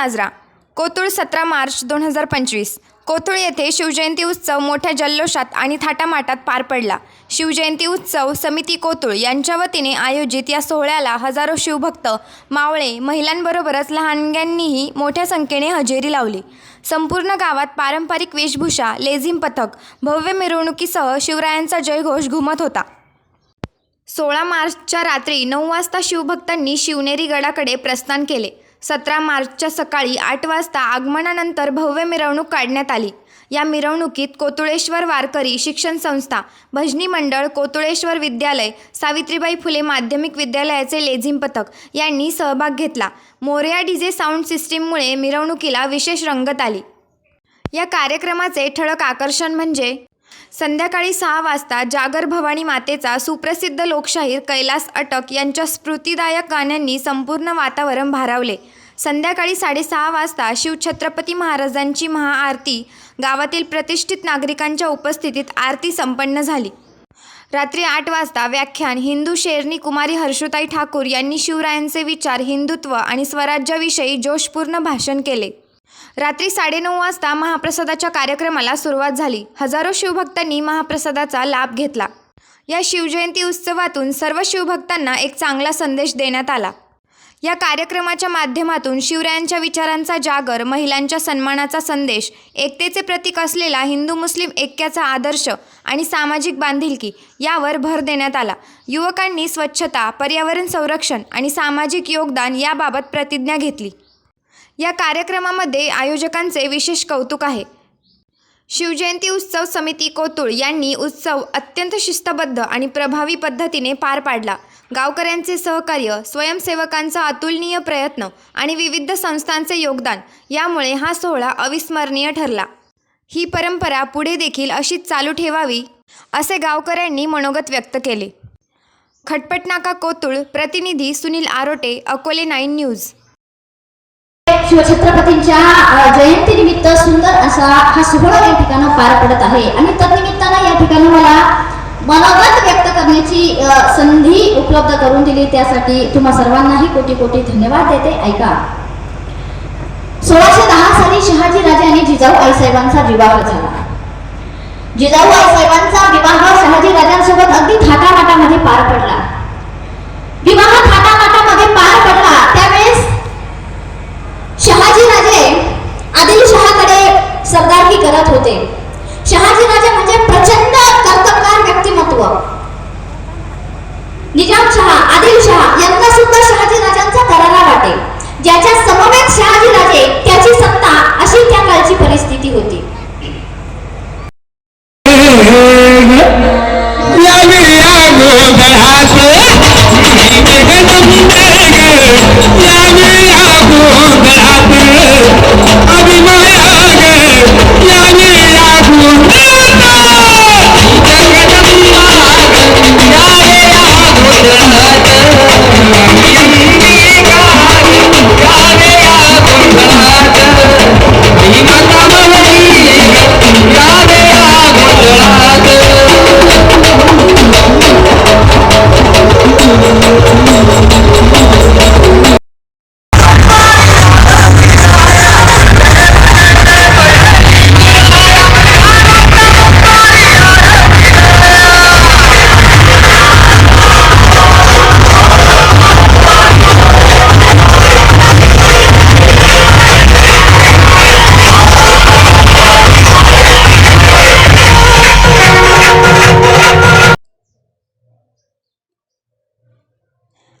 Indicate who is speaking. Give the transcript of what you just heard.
Speaker 1: साजरा. कोतुळ सतरा मार्च दोन हजार पंचवीस. कोथूळ येथे शिवजयंती उत्सव मोठ्या जल्लोषात आणि थाटामाटात पार पडला. शिवजयंती उत्सव समिती कोतुळ यांच्या वतीने आयोजित या सोहळ्याला हजारो शिवभक्त मावळे महिलांबरोबरच लहानग्यांनीही मोठ्या संख्येने हजेरी लावली. संपूर्ण गावात पारंपरिक वेशभूषा लेझिम पथक भव्य मिरवणुकीसह शिवरायांचा जयघोष घुमत होता. सोळा मार्चच्या रात्री नऊ वाजता शिवभक्तांनी शिवनेरी गडाकडे प्रस्थान केले. सतरा मार्चच्या सकाळी आठ वाजता आगमनानंतर भव्य मिरवणूक काढण्यात आली. या मिरवणुकीत कोतुळेश्वर वारकरी शिक्षण संस्था भजनी मंडळ कोतुळेश्वर विद्यालय सावित्रीबाई फुले माध्यमिक विद्यालयाचे लेझिम पथक यांनी सहभाग घेतला. मोरया डीजे साऊंड सिस्टीममुळे मिरवणुकीला विशेष रंगत आली. या कार्यक्रमाचे ठळक आकर्षण म्हणजे संध्याकाळी सहा वाजता जागर भवानी मातेचा सुप्रसिद्ध लोकशाहीर कैलास अटक यांच्या स्फूर्तिदायक गाण्यांनी संपूर्ण वातावरण भारावले. संध्याकाळी साडेसहा वाजता शिवछत्रपती महाराजांची महाआरती गावातील प्रतिष्ठित नागरिकांच्या उपस्थितीत आरती संपन्न झाली. रात्री आठ वाजता व्याख्यान हिंदू शेरनी कुमारी हर्षुताई ठाकूर यांनी शिवरायांचे विचार हिंदुत्व आणि स्वराज्याविषयी जोशपूर्ण भाषण केले. रात्री साडेनऊ वाजता महाप्रसादाच्या कार्यक्रमाला सुरुवात झाली. हजारो शिवभक्तांनी महाप्रसादाचा लाभ घेतला. या शिवजयंती उत्सवातून सर्व शिवभक्तांना एक चांगला संदेश देण्यात आला. या कार्यक्रमाच्या माध्यमातून शिवरायांच्या विचारांचा जागर महिलांच्या सन्मानाचा संदेश एकतेचे प्रतीक असलेला हिंदू मुस्लिम ऐक्याचा आदर्श आणि सामाजिक बांधिलकी यावर भर देण्यात आला. युवकांनी स्वच्छता पर्यावरण संरक्षण आणि सामाजिक योगदान याबाबत प्रतिज्ञा घेतली. या कार्यक्रमामध्ये आयोजकांचे विशेष कौतुक आहे. शिवजयंती उत्सव समिती कोतुळ यांनी उत्सव अत्यंत शिस्तबद्ध आणि प्रभावी पद्धतीने पार पाडला. गावकऱ्यांचे सहकार्य स्वयंसेवकांचा अतुलनीय प्रयत्न आणि विविध संस्थांचे योगदान यामुळे हा सोहळा अविस्मरणीय ठरला. ही परंपरा पुढे देखील अशीच चालू ठेवावी असे गावकऱ्यांनी मनोगत व्यक्त केले. खटपटनाका कोतुळ प्रतिनिधी सुनील आरोटे अकोले नाईन न्यूज.
Speaker 2: शिवछत्रपतींच्या जयंतीनिमित्त सुंदर असा हा सोहळा या ठिकाणी पार पडत आहे. आणि तदनिमित्तानं या ठिकाणी मला मनोगत व्यक्त करण्याची संधी उपलब्ध करून दिली. त्यासाठी तुम्हा सर्वांनाही कोटी कोटी धन्यवाद देते. ऐका. सोळाशे दहा साली शहाजी राजे आणि जिजाऊ आईसाहेबांचा विवाह झाला. जिजाऊ आईसाहेबांचा विवाह शहाजी राजांसोबत अगदी थाटामाटामध्ये पार पडला विवाह थाटामाटामध्ये पार पडला त्यावेळेस शहाजी राजे आदिलशहाकडे सरदारकी करत होते शहाजी राजे म्हणजे प्रचंड कर्तबगार व्यक्तिमत्व निजामशहा आदिलशहा यांना सुद्धा शहाजी राजांचा दरारा वाटे. ज्याच्या समवेत शहाजी राजा